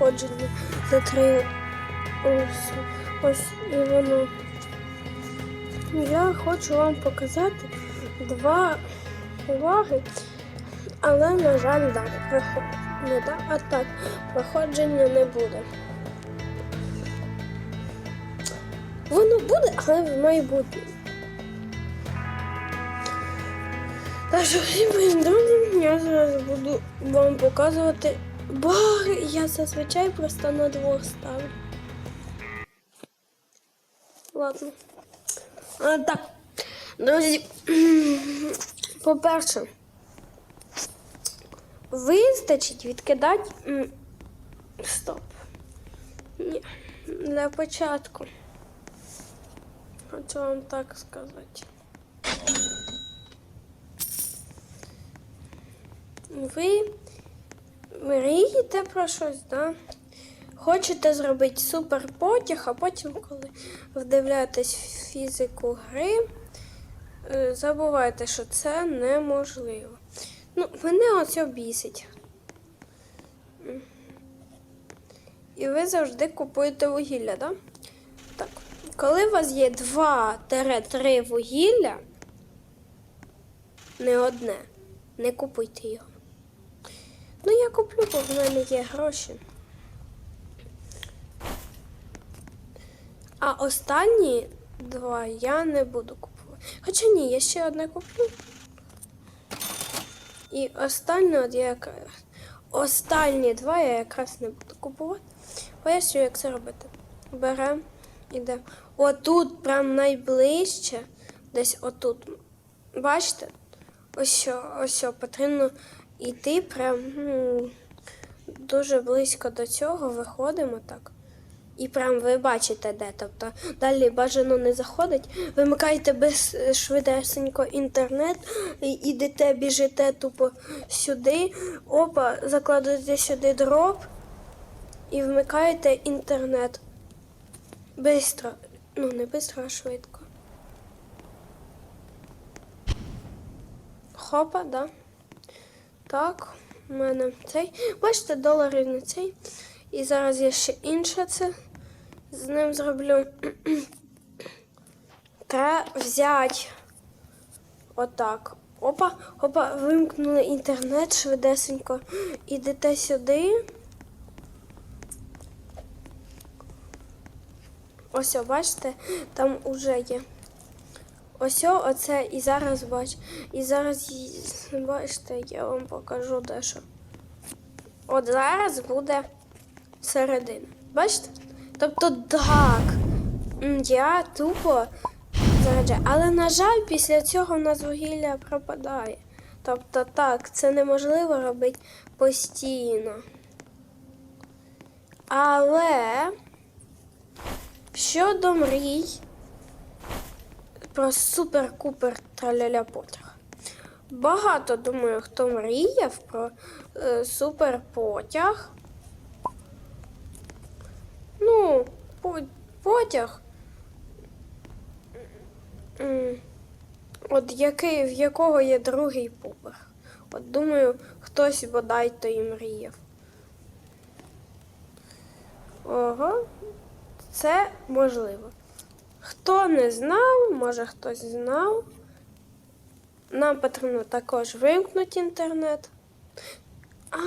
проходження за три. Ось, ось і воно. Я хочу вам показати два уваги, але, на жаль, далі не да, а так, проходження не буде. Воно буде, але в майбутньому. Так що всім моїм друзям я зараз буду вам показувати баги. Я зазвичай просто на двох ставлю. Ладно. А, так, друзі, по-перше, вистачить відкидати. Стоп. Ні, для початку. Хочу вам так сказати. Ви мрієте про щось, да? Хочете зробити суперпотяг, а потім, коли вдивляєтесь в фізику гри, е, забувайте, що це неможливо. Ну, мене оце бісить. І ви завжди купуєте вугілля, да? Так. Коли у вас є 2-3 вугілля, не одне, не купуйте його. Я куплю, бо в мене є гроші. А останні два я не буду купувати. Хоча ні, я ще одне куплю. І останнє, от я останні два я якраз не буду купувати. Поясню, як це робити. Беремо, ідемо. Отут, прям найближче, десь отут. Бачите? Ось що, ось що, потрібно йти прям ну, дуже близько до цього, виходимо так. І прям ви бачите де. Тобто далі бажано не заходить. Вимикаєте без е, швидесенько інтернет, і ідете, біжите тупо сюди. Опа, закладуєте сюди дроп і вмикаєте інтернет. Бистро. Ну, не бистро, а швидко. Хопа, да. Так, у мене цей. Бачите, долари не цей. І зараз я ще інше це з ним зроблю. Треба взяти отак. Опа, опа, вимкнули інтернет швидесенько. Ідете сюди. Ось, бачите, там уже є. Ось оце і зараз бач. І зараз бачите, я вам покажу дещо. От зараз буде середина. Бачите? Тобто так. Я тупо заряджаю. Але, на жаль, після цього в нас вугілля пропадає. Тобто так, це неможливо робити постійно. Але щодо мрій про супер-купер траляля потяг. Багато думаю, хто мріяв про е, суперпотяг. Ну, по- потяг. От який, в якого є другий поверх. От думаю, хтось бодай то і мріяв. Ого, це можливо. Хто не знав, може хтось знав. Нам потрібно також вимкнути інтернет. А,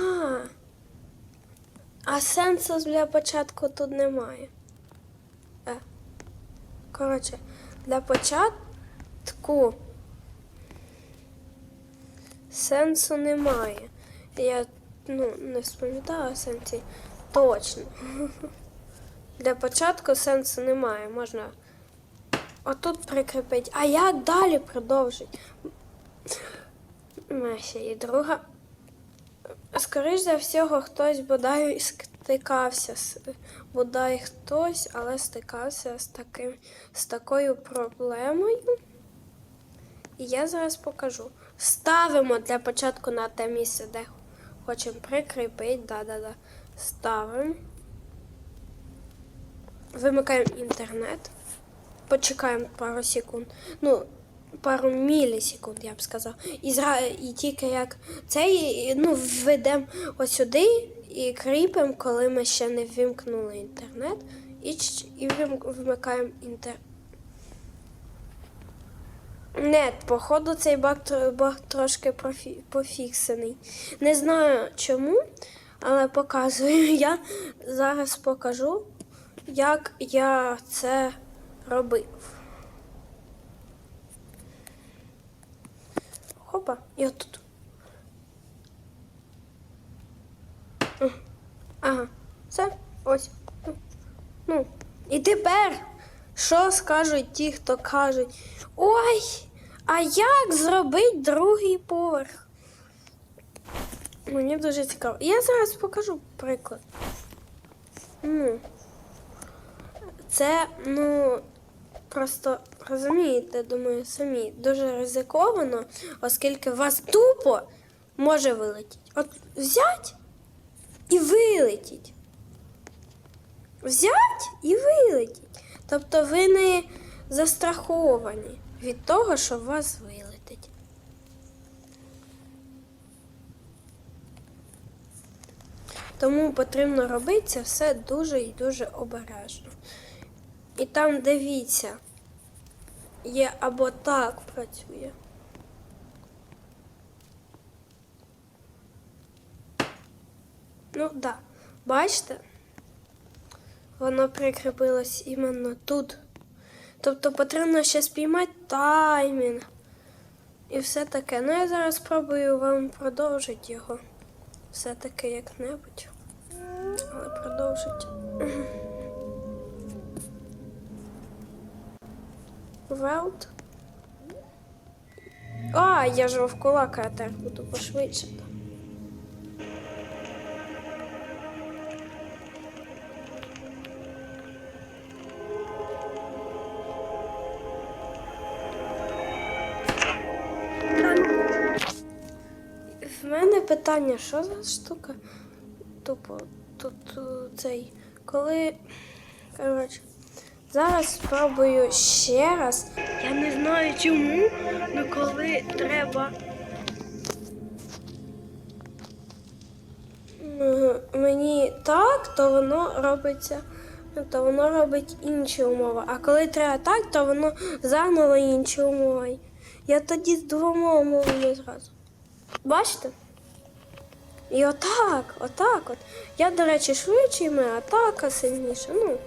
а сенсу для початку тут немає. Е. Коротше, для початку сенсу немає. Я ну, не спам'ятала сенсі точно. Для початку сенсу немає. Можна отут прикріпити. А як далі мене ще є друга. Скоріш за всього, хтось бодай стикався з бодай хтось, але стикався з таким з такою проблемою. І я зараз покажу. Ставимо для початку на те місце, де хочемо прикріпити. Да-да-да. Ставимо. Вимикаємо інтернет. Почекаємо пару секунд. Ну, пару мілісекунд, я б сказав. І, зра... і тільки як цей, ну, введемо сюди і кріпимо, коли ми ще не ввімкнули інтернет, і, і вмикаємо інтернет. Нет, походу цей баг, баг трошки профі- пофіксений. Не знаю чому, але показую. Я зараз покажу, як я це робив. Хопа, і отут. Ага, все, ось. Ну, Ну, і тепер, що скажуть ті, хто кажуть, ой, а як зробити другий поверх? Мені дуже цікаво. Я зараз покажу приклад. Ну, це, ну, просто розумієте, думаю, самі дуже ризиковано, оскільки вас тупо може вилетіти. От взять і вилетіть. Взять і вилетіть. Тобто ви не застраховані від того, що вас вилетить. Тому потрібно робити це все дуже і дуже обережно. І там дивіться, є або так працює. Ну так, да. бачите? Воно прикріпилось іменно тут. Тобто потрібно ще спіймати таймінг і все таке. Ну я зараз спробую вам продовжити його. Все-таки як-небудь. Але продовжити. Велт. А, я ж вовкулака, так буду пошвидше. В мене питання, що за штука? Тупо тут е, цей. Коли. Коротше, зараз спробую ще раз. Я не знаю чому, але коли треба. Мені так, то воно робиться. То воно робить інші умови. А коли треба так, то воно заново інші умови. Я тоді з двома умовами зразу. Бачите? І отак, отак от. Я, до речі, швидше, і моя атака сильніша. Ну,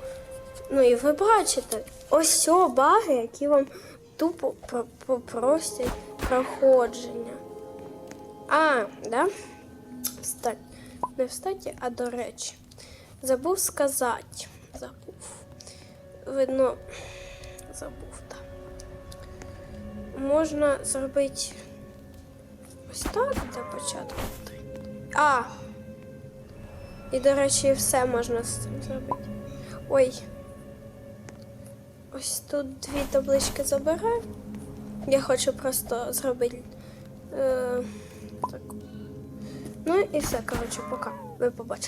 ну і ви бачите, ось все баги, які вам тупо про- попросять проходження. А, да? Встать. Не встаті, а до речі. Забув сказати. Забув. Видно, забув, так. Можна зробити ось так для початку. А! І, до речі, все можна з цим зробити. Ой. Ось тут дві таблички забираю. Я хочу просто зробити. Е, так. Ну і все, коротше, пока. Ви побачили.